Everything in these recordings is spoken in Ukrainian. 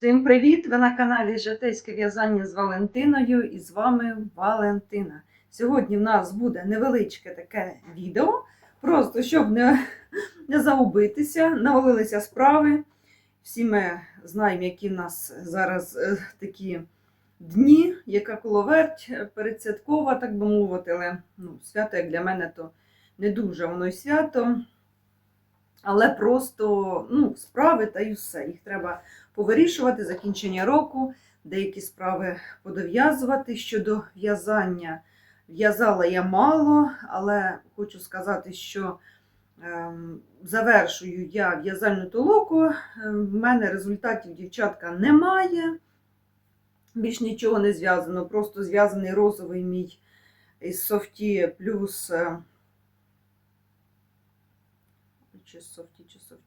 Всім привіт! Ви на каналі Житейське в'язання з Валентиною і з вами Валентина. Сьогодні в нас буде невеличке таке відео, просто щоб не, не загубитися, навалилися справи. Всі ми знаємо, які в нас зараз е, такі дні, яка коловерть передсвяткова, так би мовити, але ну, свято, як для мене, то не дуже воно й свято. Але просто ну, справи та й все. Їх треба повирішувати закінчення року, деякі справи подов'язувати. Щодо в'язання, в'язала я мало, але хочу сказати, що ем, завершую я в'язальну толоку. Ем, В мене результатів дівчатка немає. Більш нічого не зв'язано, просто зв'язаний розовий мій із софті плюс. е, Чи софті, чи софті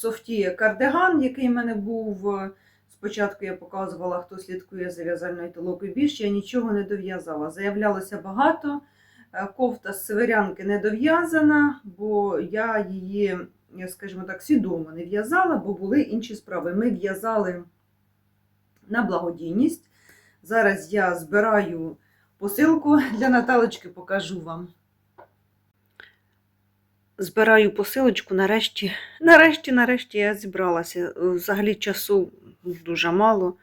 софті кардиган, який в мене був. Спочатку я показувала, хто слідкує за в'язальною толокою більше, я нічого не дов'язала. Заявлялося багато. Е, Кофта з северянки не дов'язана, бо я її, скажімо так, свідомо не в'язала, бо були інші справи. Ми в'язали на благодійність. Зараз я збираю посилку для Наталочки, покажу вам. Збираю посилочку, нарешті, нарешті, нарешті я зібралася. Взагалі часу дуже мало.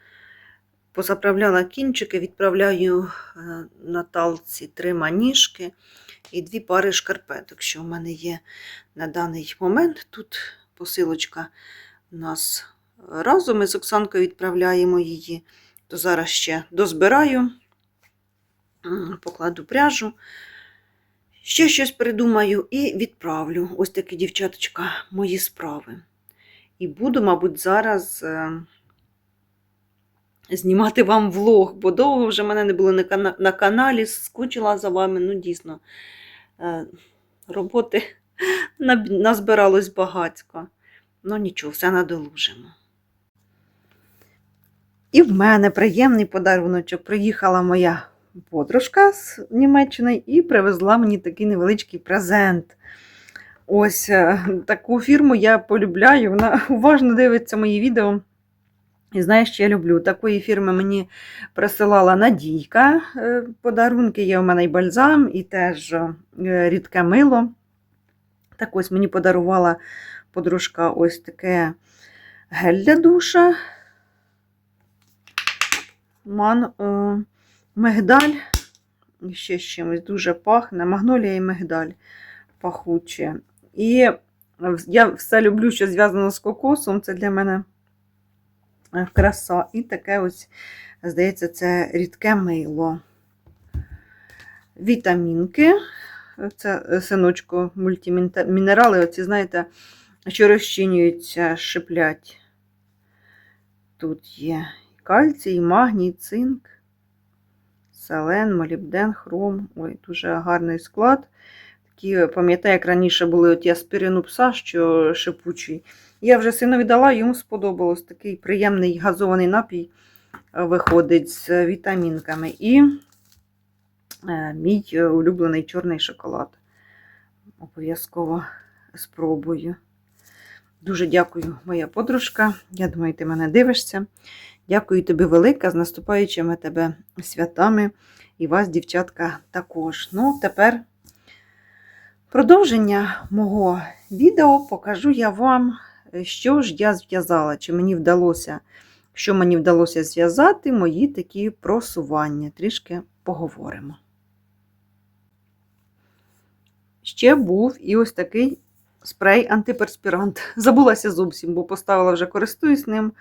Позаправляла кінчики, відправляю е, Наталці три маніжки і дві пари шкарпеток, що в мене є на даний момент. Тут посилочка у нас разом. Ми з Оксанкою відправляємо її, то зараз ще дозбираю, покладу пряжу. Ще щось придумаю і відправлю. Ось такі, дівчаточка, мої справи. І буду, мабуть, зараз е, знімати вам влог, бо довго вже мене не було на, кана- на каналі, скучила за вами. Ну, дійсно, е, роботи назбиралось багатько. Ну, нічого, все надолужимо. І в мене приємний подаруночок. Приїхала моя подружка з Німеччини і привезла мені такий невеличкий презент. Ось е, таку фірму я полюбляю. Вона уважно дивиться мої відео. І знає, що я люблю. Такої фірми мені присилала Надійка. е, Подарунки є у мене і бальзам, і теж е, рідке мило. Так ось мені подарувала подружка ось таке гель для душа. Ман, мигдаль. І ще з чимось дуже пахне. Магнолія і мигдаль пахуче. І я все люблю, що зв'язано з кокосом. Це для мене е, краса. І таке ось, здається, це рідке мило. Вітамінки. Це е, синочку мультимінерали. Оці, знаєте, що розчинюються, шиплять. Тут є кальцій, магній, цинк, селен, молібден, хром. Ой, дуже гарний склад. Такі, пам'ятаю, як раніше були оті аспірину пса, що шипучий. Я вже сину віддала, йому сподобалось. Такий приємний газований напій е, виходить з вітамінками. І е, мій улюблений чорний шоколад. Обов'язково спробую. Дуже дякую, моя подружка. Я думаю, ти мене дивишся. Дякую тобі велика, з наступаючими тебе святами. І вас, дівчатка, також. Ну, тепер продовження мого відео покажу я вам, що ж я зв'язала, чи мені вдалося, що мені вдалося зв'язати, мої такі просування. Трішки поговоримо. Ще був і ось такий спрей антиперспірант. Забулася зовсім, бо поставила вже користуюсь ним.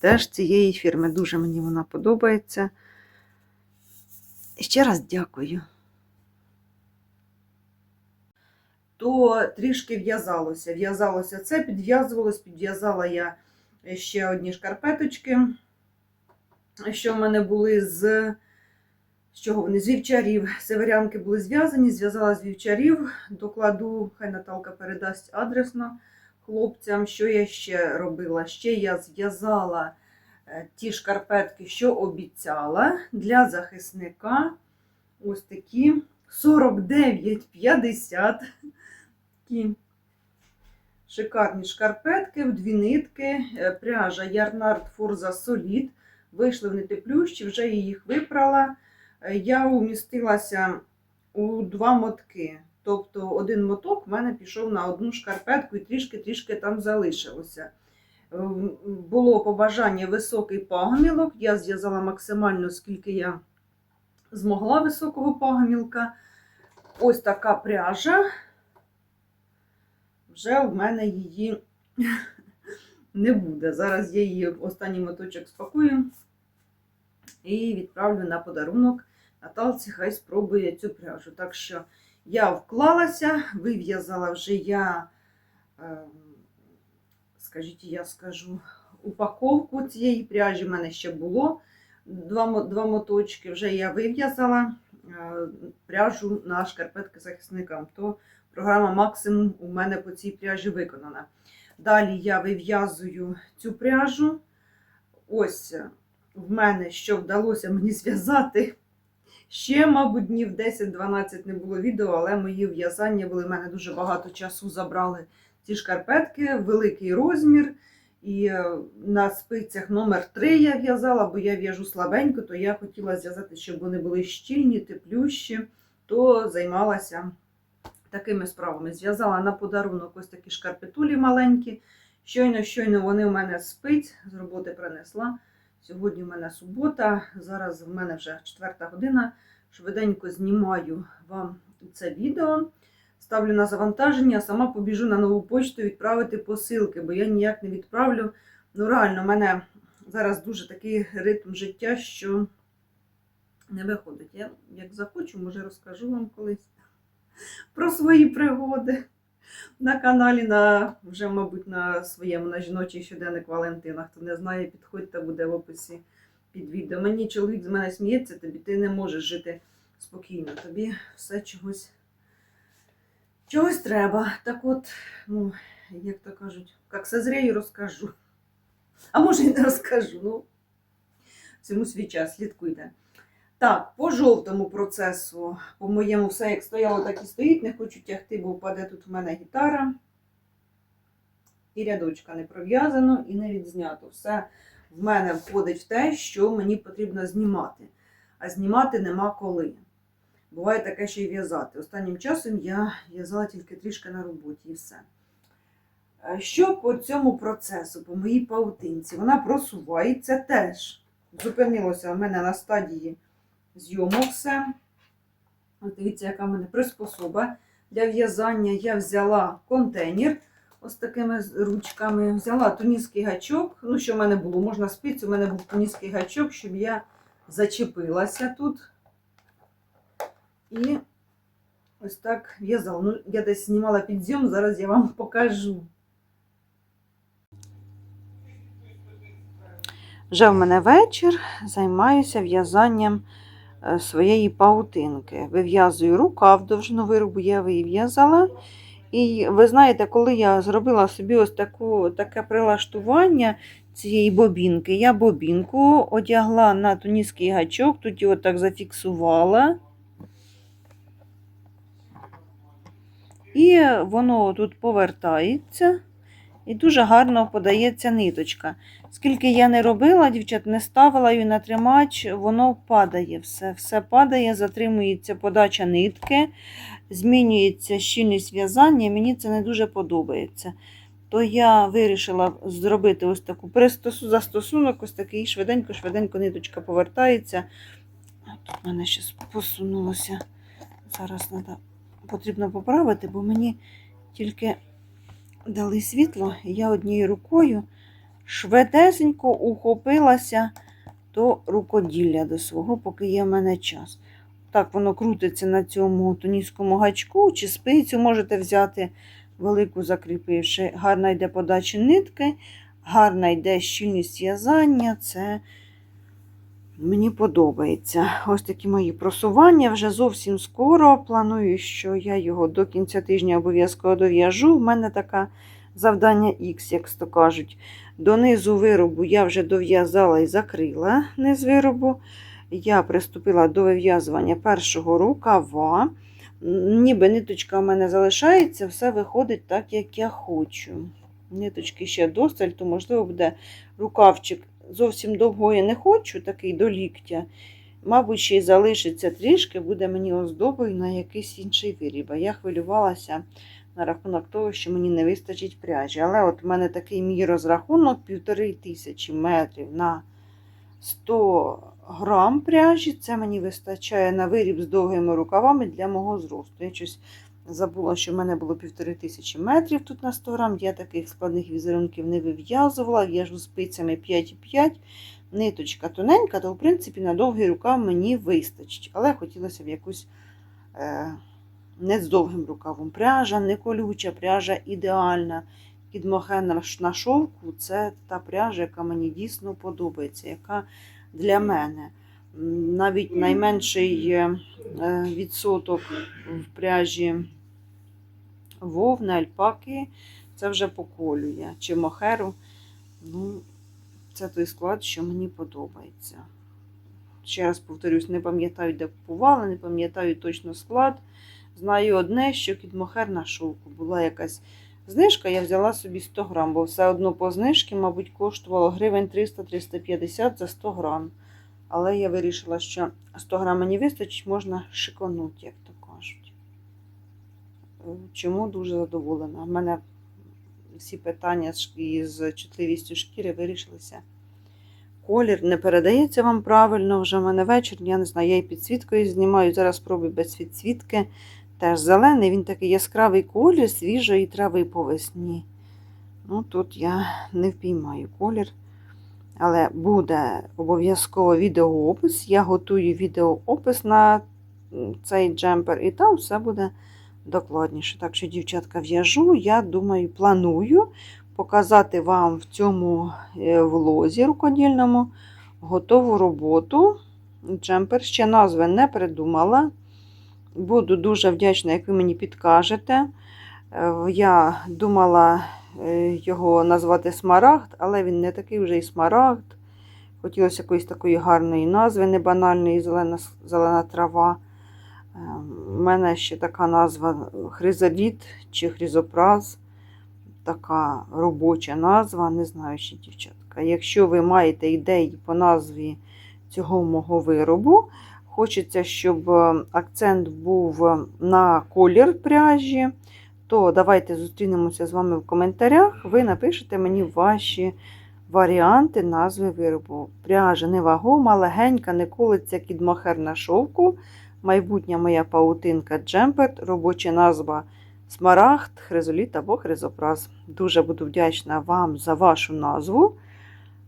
Теж цієї фірми. Дуже мені вона подобається. І ще раз дякую. То трішки в'язалося. В'язалося це, підв'язувалось, підв'язала я ще одні шкарпеточки, що в мене були з. З чого вони? З вівчарів. Северянки були зв'язані, зв'язала з вівчарів, докладу, хай Наталка передасть адресно хлопцям. Що я ще робила? Ще я зв'язала е, ті шкарпетки, що обіцяла для захисника. Ось такі 49,50. Такі Шикарні шкарпетки в дві нитки, е, пряжа Ярнард Forza Solid. Вийшли вони теплющі, вже я їх випрала. Е, Я умістилася у два мотки. Тобто один моток в мене пішов на одну шкарпетку і трішки-трішки там залишилося. Е, Було побажання високий пагомілок. Я зв'язала максимально, скільки я змогла високого пагомілка. Ось така пряжа. Вже в мене її не буде. Зараз я її останній моточок спакую і відправлю на подарунок Наталці, хай спробує цю пряжу. Так що я вклалася, вив'язала вже я, е, скажіть, я скажу, упаковку цієї пряжі в мене ще було. Два, два моточки вже я вив'язала е, пряжу на шкарпетки захисникам. То програма максимум у мене по цій пряжі виконана. Далі я вив'язую цю пряжу. Ось в мене що вдалося мені зв'язати. Ще, мабуть, днів 10-12 не було відео, але мої в'язання були. в мене дуже багато часу забрали ці шкарпетки, великий розмір. І е, на спицях номер 3 я в'язала, бо я в'яжу слабенько, то я хотіла зв'язати, щоб вони були щільні, теплющі, то займалася такими справами. Зв'язала на подарунок ось такі шкарпетулі маленькі. Щойно, щойно вони в мене спить, з роботи принесла. Сьогодні в мене субота, зараз в мене вже четверта година. Швиденько знімаю вам це відео, ставлю на завантаження, сама побіжу на нову почту відправити посилки, бо я ніяк не відправлю. Ну, реально, в мене зараз дуже такий ритм життя, що не виходить. Я як захочу, може розкажу вам колись про свої пригоди на каналі, на вже, мабуть, на своєму на жіночий щоденник Валентина. Хто не знає, підходьте, буде в описі під відео. Мені чоловік з мене сміється, тобі ти не можеш жити спокійно. Тобі все чогось, чогось треба. Так от, ну, як то кажуть, як созрію, розкажу. А може і не розкажу. Ну, цьому свій час, слідкуйте. Так, по жовтому процесу, по моєму все як стояло, так і стоїть. Не хочу тягти, бо впаде тут в мене гітара. І рядочка не пров'язано і не відзнято. Все в мене входить в те, що мені потрібно знімати. А знімати нема коли. Буває таке, що й в'язати. Останнім часом я в'язала тільки трішки на роботі і все. Що по цьому процесу, по моїй паутинці? Вона просувається теж. Зупинилося в мене на стадії зйомок все. Ось дивіться, яка в мене приспособа для в'язання. Я взяла контейнер ось такими ручками. Взяла туніський гачок. Ну, що в мене було? Можна спицю, у мене був туніський гачок, щоб я зачепилася тут. І ось так в'язала. Ну, я десь знімала підйом, зараз я вам покажу. Вже в мене вечір, займаюся в'язанням своєї паутинки. Вив'язую рукав довжину виробу, я вив'язала. І ви знаєте, коли я зробила собі ось таку, таке прилаштування цієї бобінки, я бобінку одягла на туніський гачок, тут його так зафіксувала. І воно тут повертається і дуже гарно подається ниточка. Скільки я не робила, дівчат, не ставила її на тримач, воно падає все. Все падає, затримується подача нитки, змінюється щільність в'язання, мені це не дуже подобається. То я вирішила зробити ось таку пристосу, застосунок, ось такий швиденько-швиденько ниточка повертається. Тут мене щось посунулося. Зараз треба, потрібно поправити, бо мені тільки дали світло, і я однією рукою швидесенько ухопилася до рукоділля до свого, поки є в мене час. Так, воно крутиться на цьому туніському гачку, чи спицю можете взяти велику закріпивши. Гарна йде подача нитки, гарна йде щільність в'язання. Це мені подобається. Ось такі мої просування. Вже зовсім скоро. Планую, що я його до кінця тижня обов'язково дов'яжу. У мене таке завдання X, як то кажуть. Донизу виробу я вже дов'язала і закрила низ виробу. Я приступила до вив'язування першого рукава. ніби ниточка у мене залишається, все виходить так, як я хочу. Ниточки ще досталь, то можливо буде рукавчик. Зовсім довго я не хочу, такий до ліктя. Мабуть, ще й залишиться трішки, буде мені оздобою на якийсь інший виріб. А я хвилювалася на рахунок того, що мені не вистачить пряжі. Але от в мене такий мій розрахунок півтори тисячі метрів на 100 грам пряжі. Це мені вистачає на виріб з довгими рукавами для мого зросту. Я щось забула, що в мене було півтори тисячі метрів тут на 100 грам. Я таких складних візерунків не вив'язувала. Я ж спицями 5,5. Ниточка тоненька, то в принципі на довгий рукав мені вистачить. Але хотілося б якусь е, не з довгим рукавом. Пряжа не колюча, пряжа ідеальна. Кідмохен на шовку це та пряжа, яка мені дійсно подобається, яка для мене. Навіть найменший е, відсоток в пряжі вовни, альпаки, це вже поколює. Чи мохеру. Ну, це той склад, що мені подобається. Ще раз повторюсь, не пам'ятаю, де купувала, не пам'ятаю точно склад. Знаю одне, що кідмохер на шовку була якась знижка, я взяла собі 100 грам, бо все одно по знижці, мабуть, коштувало гривень 300-350 за 100 грам. Але я вирішила, що 100 грам мені вистачить, можна шиконути, як то Чому дуже задоволена. У мене всі питання з- чутливістю шкіри вирішилися. Колір не передається вам правильно, вже в мене вечір, я не знаю, я і підсвіткою знімаю. Зараз спробую без підсвітки. Теж зелений, він такий яскравий колір свіжої трави по весні. Ну, тут я не впіймаю колір. Але буде обов'язково відеоопис. Я готую відеоопис на цей джемпер, і там все буде докладніше. Так що, дівчатка, в'яжу, я думаю, планую показати вам в цьому е, влозі рукодільному готову роботу. Джемпер ще назви не придумала. Буду дуже вдячна, як ви мені підкажете. Е, Я думала е, його назвати Смарагд, але він не такий вже і смарагд. Хотілося якоїсь такої гарної назви, не банальної зелена, зелена трава. Е, У мене ще така назва хризаліт чи хризопраз. Така робоча назва, не знаю ще, дівчатка. Якщо ви маєте ідеї по назві цього мого виробу, хочеться, щоб е, акцент був на колір пряжі, то давайте зустрінемося з вами в коментарях. Ви напишете мені ваші варіанти назви виробу. Пряжа невагома, легенька, не колиться кідмахер на шовку. Майбутня моя паутинка джемпер, робоча назва Смарагд, хризоліт або хризопраз. Дуже буду вдячна вам за вашу назву.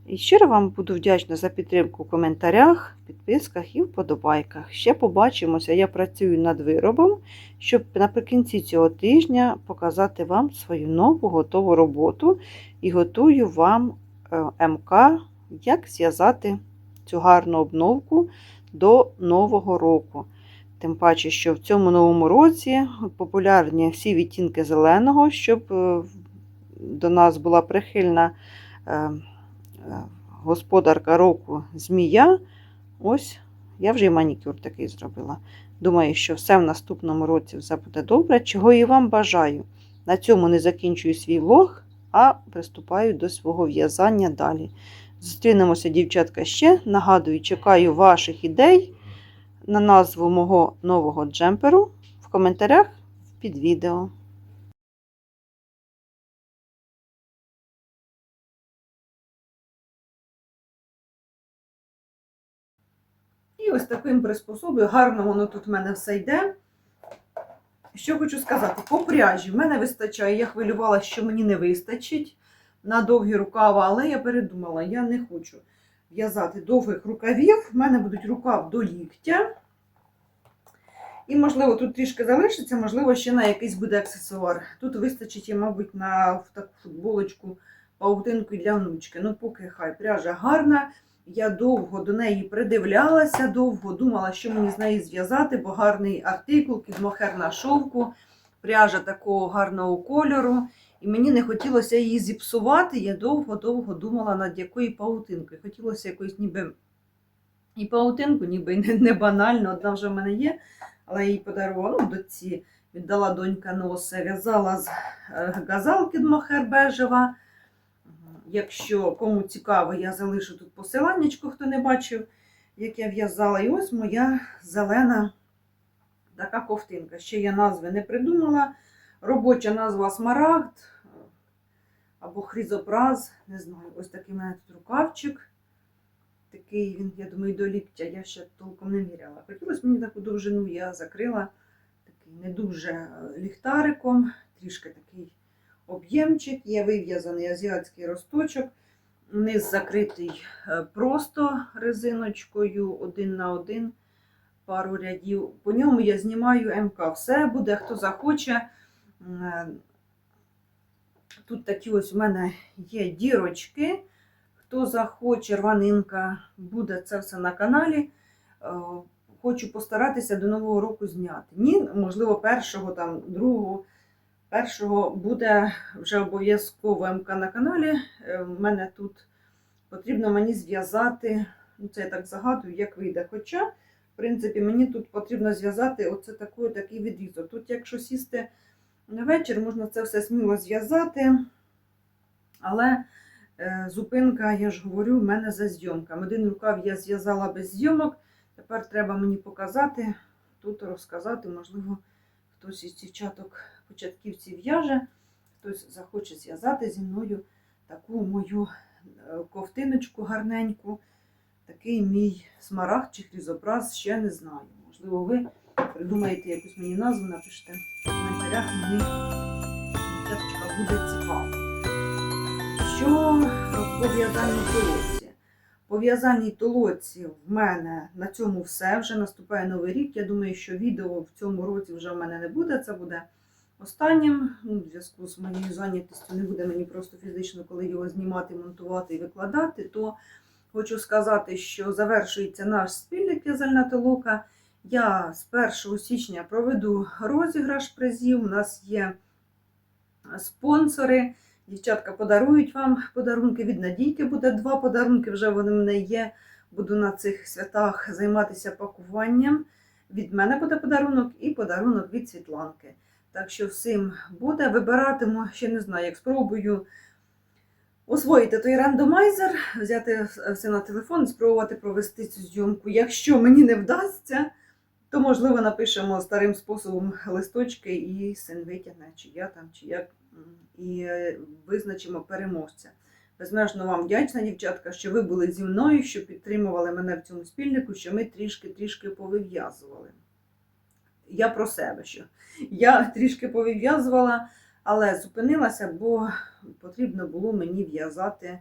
І щиро вам буду вдячна за підтримку в коментарях, підписках і вподобайках. Ще побачимося. Я працюю над виробом, щоб наприкінці цього тижня показати вам свою нову готову роботу і готую вам е, МК, як зв'язати цю гарну обновку до Нового року. Тим паче, що в цьому новому році популярні всі відтінки зеленого, щоб е, до нас була прихильна е, е, господарка року змія. Ось я вже і манікюр такий зробила. Думаю, що все в наступному році все буде добре, чого і вам бажаю. На цьому не закінчую свій влог, а приступаю до свого в'язання далі. Зустрінемося, дівчатка, ще. Нагадую, чекаю ваших ідей на назву мого нового джемперу в коментарях під відео. І ось таким приспособою, гарно воно тут в мене все йде. Що хочу сказати, по пряжі в мене вистачає. Я хвилювала, що мені не вистачить на довгі рукава, але я передумала, я не хочу в'язати довгих рукавів. В мене будуть рукав до ліктя. І, можливо, тут трішки залишиться, можливо, ще на якийсь буде аксесуар. Тут вистачить, мабуть, на таку футболочку паутинку для внучки. Ну, поки хай пряжа гарна. Я довго до неї придивлялася, довго думала, що мені з неї зв'язати, бо гарний артикул, кідмохер на шовку, пряжа такого гарного кольору. І мені не хотілося її зіпсувати. Я довго-довго думала, над якою паутинкою. Хотілося якоїсь ніби і паутинку, ніби не, не банально, одна вже в мене є. але я їй подарувала ну, доці, віддала донька носи, в'язала з е, газалки Дмохер бежева. Якщо кому цікаво, я залишу тут посиланнячко, хто не бачив, як я в'язала. І ось моя зелена така ковтинка. Ще я назви не придумала. Робоча назва смарагд або хризопраз. Не знаю, ось такий в мене тут рукавчик. Такий він, я думаю, до ліктя я ще толком не міряла. Хотілося мені таку довжину, я закрила такий не дуже е, ліхтариком, трішки такий об'ємчик. Є вив'язаний азіатський росточок. Низ закритий е, просто резиночкою один на один пару рядів. По ньому я знімаю МК. Все буде, хто захоче. Е, Тут такі ось у мене є дірочки. Хто захоче, рванинка, буде це все на каналі. Е, Хочу постаратися до Нового року зняти. Ні, можливо, першого, там, другого, першого буде вже обов'язково МК на каналі. Е, В мене тут потрібно мені зв'язати, ну це я так загадую, як вийде. Хоча, в принципі, мені тут потрібно зв'язати оце такий, такий відрізок. Тут, якщо сісти на вечір, можна це все сміло зв'язати. Але е, зупинка, я ж говорю, в мене за зйомками. Один рукав я зв'язала без зйомок. Тепер треба мені показати, тут розказати, можливо, хтось із дівчаток початківців в'яже, хтось захоче зв'язати зі мною таку мою е, ковтиночку гарненьку. Такий мій смарагд чи хрізопраз, ще не знаю. Можливо, ви придумаєте якусь мені назву, напишіть коментарях, мені дівчаточка буде цікаво. Що по в'язаній толоці? По в'язаній толоці в мене на цьому все. Вже наступає новий рік. Я думаю, що відео в цьому році вже в мене не буде. Це буде останнім. Ну, в зв'язку з моєю зайнятістю не буде мені просто фізично, коли його знімати, монтувати і викладати. То хочу сказати, що завершується наш спільник в'язальна толока. Я з 1 січня проведу розіграш призів. У нас є спонсори. Дівчатка подарують вам подарунки. Від Надійки буде два подарунки. Вже вони в мене є. Буду на цих святах займатися пакуванням. Від мене буде подарунок і подарунок від Світланки. Так що всім буде. Вибиратиму, ще не знаю, як спробую освоїти той рандомайзер, взяти все на телефон і спробувати провести цю зйомку. Якщо мені не вдасться, то можливо напишемо старим способом листочки і син витягне, чи я там, чи як, і е, визначимо переможця. Безмежно вам вдячна, дівчатка, що ви були зі мною, що підтримували мене в цьому спільнику, що ми трішки-трішки повив'язували. Я про себе, що я трішки повив'язувала, але зупинилася, бо потрібно було мені в'язати,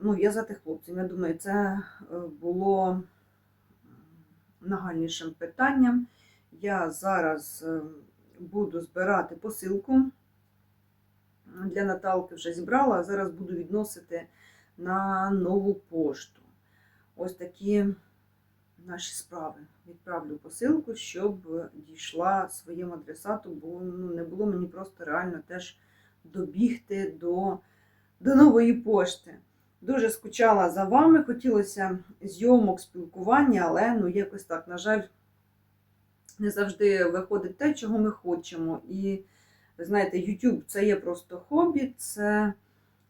ну, в'язати хлопцям. Я думаю, це е, було нагальнішим питанням. Я зараз е, буду збирати посилку. Для Наталки вже зібрала, а зараз буду відносити на нову пошту. Ось такі наші справи. Відправлю посилку, щоб дійшла своєму адресату, бо ну, не було мені просто реально теж добігти до, до нової пошти. Дуже скучала за вами, хотілося зйомок, спілкування, але ну, якось так, на жаль, не завжди виходить те, чого ми хочемо. І ви знаєте, YouTube це є просто хобі, це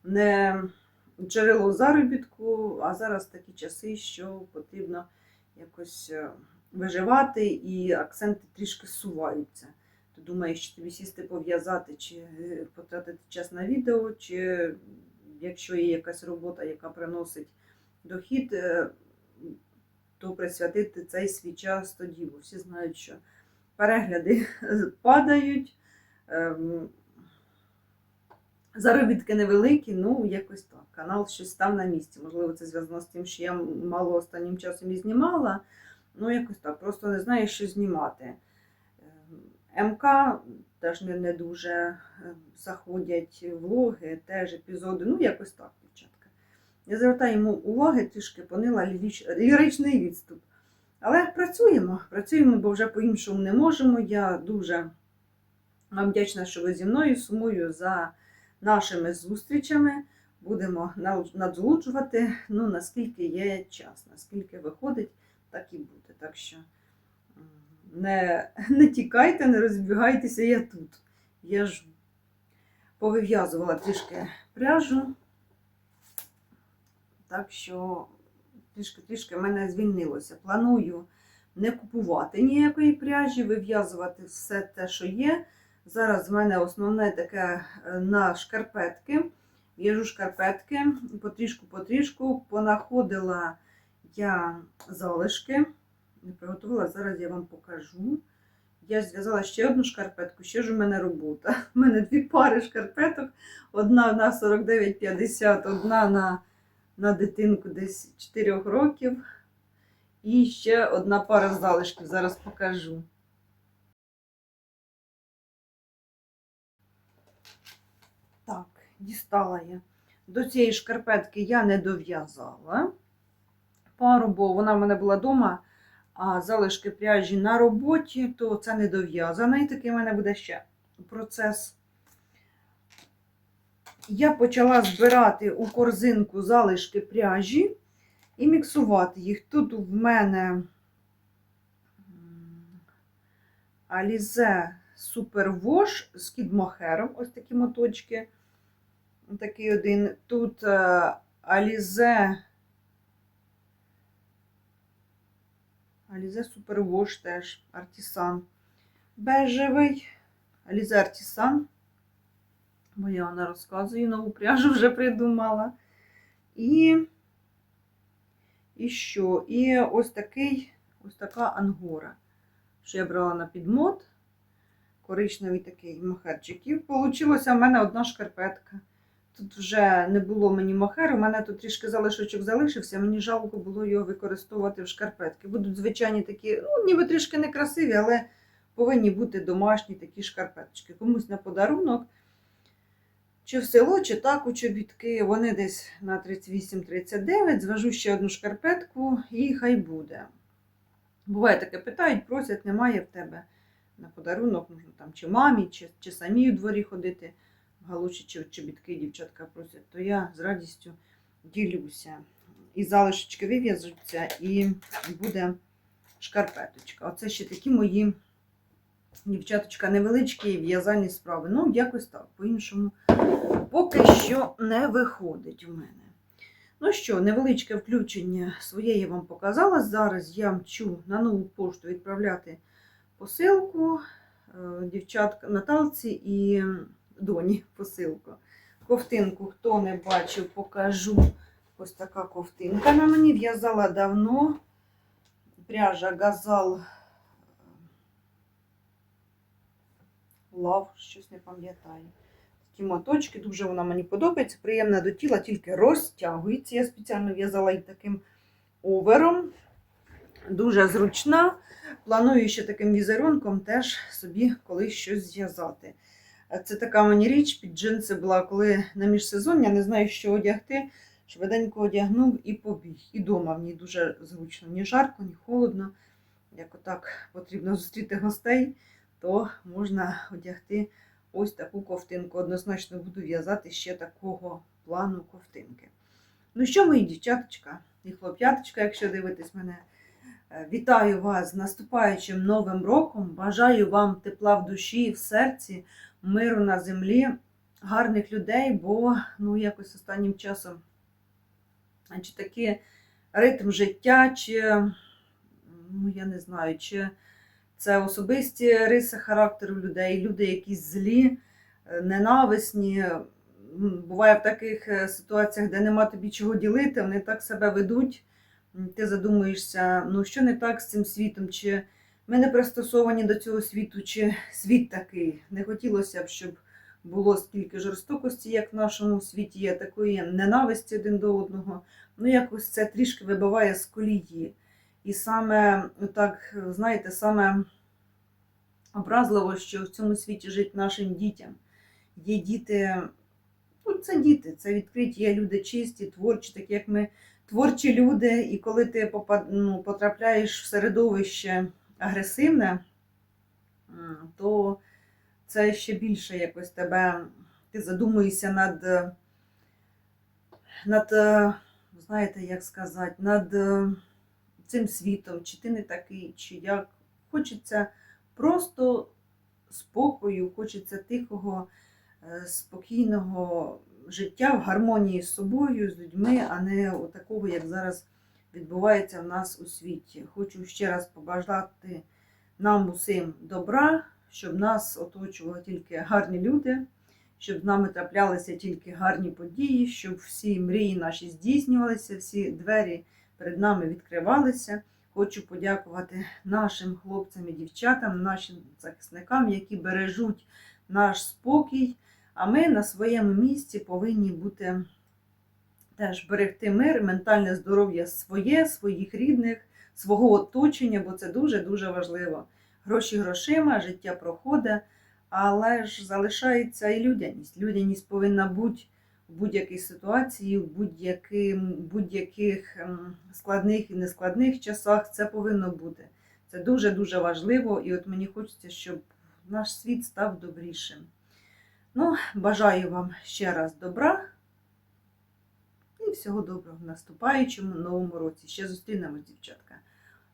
не джерело заробітку, а зараз такі часи, що потрібно якось е, виживати, і акценти трішки суваються. Ти думаєш, що тобі сісти пов'язати, чи е, потратити час на відео, чи якщо є якась робота, яка приносить дохід, е, то присвятити цей свій час тоді. Бо всі знають, що перегляди падають. Ем, Заробітки невеликі, ну якось так. Канал щось став на місці. Можливо, це зв'язано з тим, що я мало останнім часом і знімала. Ну, якось так, просто не знаю, що знімати. Ем, МК теж не, не дуже ем, заходять влоги, теж епізоди. Ну, якось так, дівчатка. Я звертаю йому уваги, трішки понила ліричний відступ. Але працюємо, працюємо, бо вже по-іншому не можемо. Я дуже вам вдячна, що ви зі мною сумую за нашими зустрічами. Будемо нал- ну, наскільки є час, наскільки виходить, так і буде. Так що Не, не тікайте, не розбігайтеся, я тут. Я ж повив'язувала трішки пряжу. Так що трішки-трішки в мене звільнилося. Планую не купувати ніякої пряжі, вив'язувати все те, що є. Зараз в мене основне таке е, на шкарпетки. В'яжу шкарпетки потрішку-потрішку. Понаходила я залишки. Не приготувала, зараз я вам покажу. Я ж зв'язала ще одну шкарпетку, ще ж у мене робота. У мене дві пари шкарпеток. Одна на 49,50, одна на, на дитинку десь 4 років. І ще одна пара залишків. Зараз покажу. Так, дістала я. До цієї шкарпетки я не дов'язала пару, бо вона в мене була вдома, залишки пряжі на роботі, то це не дов'язано. І такий в мене буде ще процес. Я почала збирати у корзинку залишки пряжі і міксувати їх. Тут в мене Alize Super Wash з кідмохером, ось такі моточки. Такий один. Тут е, Alize Super Wash теж Артісан бежевий. Alize Артісан. Бо я вона розказую, нову пряжу вже придумала. І, і що? І ось такий, ось така ангора. Що я брала на підмот. Коричневий такий мохерчиків. Получилося в мене одна шкарпетка. Тут вже не було мені мохеру, у мене тут трішки залишочок залишився, мені жалко було його використовувати в шкарпетки. Будуть звичайні такі, ну, ніби трішки некрасиві, але повинні бути домашні такі шкарпеточки. Комусь на подарунок. Чи в село, чи так у чобітки. Вони десь на 38-39. Зважу ще одну шкарпетку і хай буде. Буває таке, питають, просять, немає в тебе на подарунок, можна там чи мамі, чи, чи самі у дворі ходити галоші чи чобітки дівчатка просять, то я з радістю ділюся. І залишечки вив'яжуться, і буде шкарпеточка. Оце ще такі мої дівчаточка невеличкі в'язальні справи. Ну, якось так, по-іншому поки що не виходить у мене. Ну що, невеличке включення своє я вам показала. Зараз я мчу на нову пошту відправляти посилку е, дівчатка Наталці і доні посилку. Ковтинку, хто не бачив, покажу. Ось така ковтинка на мені. В'язала давно. Пряжа газал лав, щось не пам'ятаю. Такі моточки, дуже вона мені подобається. Приємна до тіла, тільки розтягується. Я спеціально в'язала її таким овером. Дуже зручна. Планую ще таким візерунком теж собі колись щось зв'язати. Це така мені річ під джинси була, коли на міжсезоння не знаю, що одягти. Швиденько одягнув і побіг. І дома в ній дуже зручно. Ні жарко, ні холодно. Як отак потрібно зустріти гостей, то можна одягти ось таку ковтинку. Однозначно буду в'язати ще такого плану ковтинки. Ну що, мої дівчаточка і хлоп'яточка, якщо дивитесь мене, е, вітаю вас з наступаючим новим роком. Бажаю вам тепла в душі і в серці миру на землі, гарних людей, бо ну, якось останнім часом чи такий ритм життя, чи, ну, я не знаю, чи це особисті риси характеру людей, люди якісь злі, е, ненависні. Буває в таких е, ситуаціях, де нема тобі чого ділити, вони так себе ведуть. Ти задумуєшся, ну що не так з цим світом, чи ми не пристосовані до цього світу, чи світ такий. Не хотілося б, щоб було стільки жорстокості, як в нашому світі є, такої ненависті один до одного. Ну, якось це трішки вибиває з колії. І саме, ну, так, знаєте, саме образливо, що в цьому світі жить нашим дітям. Є діти, ну, це діти, це відкриті, є люди чисті, творчі, такі як ми, творчі люди. І коли ти ну, потрапляєш в середовище агресивне, то це ще більше якось тебе, ти задумуєшся над, над, е, знаєте, як сказати, над е, цим світом, чи ти не такий, чи як. Хочеться просто спокою, хочеться тихого, е, спокійного життя в гармонії з собою, з людьми, а не такого, як зараз відбувається в нас у світі. Хочу ще раз побажати нам усім добра, щоб нас оточували тільки гарні люди, щоб з нами траплялися тільки гарні події, щоб всі мрії наші здійснювалися, всі двері перед нами відкривалися. Хочу подякувати нашим хлопцям і дівчатам, нашим захисникам, які бережуть наш спокій. А ми на своєму місці повинні бути теж берегти мир, ментальне здоров'я своє, своїх рідних, свого оточення, бо це дуже-дуже важливо. Гроші грошима, життя проходить, але ж залишається і людяність. Людяність повинна бути в будь-якій ситуації, в будь-яких ем, складних і нескладних часах. Це повинно бути. Це дуже-дуже важливо, і от мені хочеться, щоб наш світ став добрішим. Ну, бажаю вам ще раз добра і всього доброго в наступаючому новому році. Ще зустрінемось, дівчатка.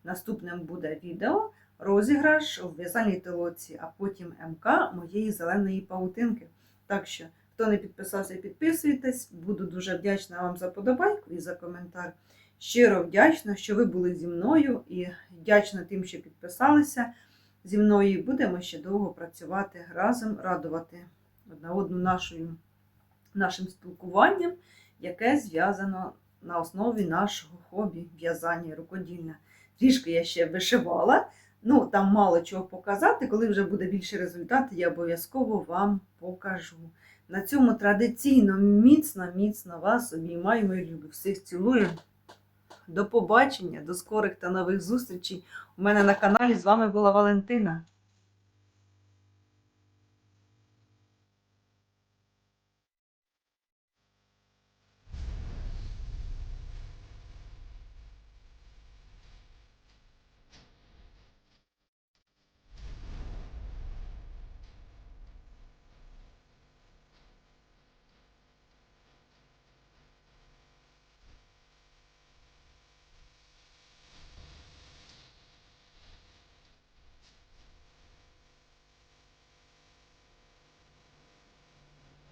Наступним буде відео розіграш у в'язальній толоці, а потім МК моєї зеленої паутинки. Так що, хто не підписався, підписуйтесь. Буду дуже вдячна вам за подобайку і за коментар. Щиро вдячна, що ви були зі мною, і вдячна тим, що підписалися зі мною. Будемо ще довго працювати разом, радувати одна одну нашою, нашим спілкуванням, яке зв'язано на основі нашого хобі в'язання рукодільне. Трішки я ще вишивала. Ну, там мало чого показати. Коли вже буде більше результатів, я обов'язково вам покажу. На цьому традиційно міцно, міцно вас обіймаю, мої любі. Всіх цілую. До побачення, до скорих та нових зустрічей. У мене на каналі з вами була Валентина.